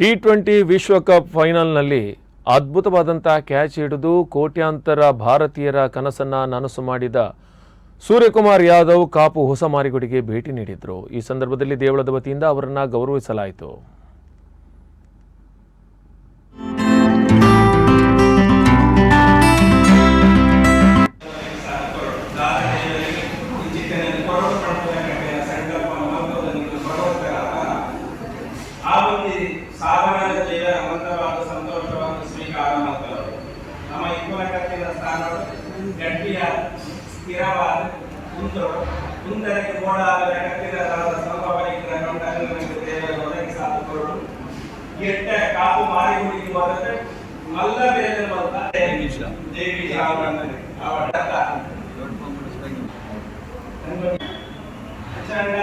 T twenty ವಿಶ್ವಕಪ್ ಫೈನಲ್ನಲ್ಲಿ ಅದ್ಭುತವಾದಂಥ ಕ್ಯಾಚ್ ಹಿಡಿದು ಕೋಟ್ಯಾಂತರ ಭಾರತೀಯರ ಕನಸನ್ನ ನನಸು ಮಾಡಿದ ಸೂರ್ಯಕುಮಾರ್ ಯಾದವ್ ಕಾಪು ಹೊಸ ಮಾರಿಗುಡಿಗೆ ಭೇಟಿ ನೀಡಿದ್ರು. ಈ ಸಂದರ್ಭದಲ್ಲಿ ದೇವಳದ ವತಿಯಿಂದ ಅವರನ್ನು ಗೌರವಿಸಲಾಯಿತು. ಸಾಧನದ ಜೀವ ಮಂದವಾದ ಸಂತೋಷವಾದ ಸ್ವೀಕಾರ ಮಾಡ್ತಾರೆ ನಮ್ಮ ಇಬ್ಬರ ಕತ್ತಿನ ಸ್ಥಾನಗಳು ಗಟ್ಟಿಯ ಸ್ಥಿರವಾದ ಕುಂದರು. ಕುಂದರಿಗೆ ಗೋಡಾದ ಕತ್ತಿನ ಸಂಭವನಿಗೆ ಕಂಡಂಗೆ ದೇವರ ಎಟ್ಟ ಕಾಪು ಮಾರಿ ಹುಡುಗಿ ಹೋದರೆ ಮಲ್ಲ ಬೇರೆ ಬಂದ ದೇವಿ ರಾವಣನಿಗೆ ಅವಳ ಚಂಡ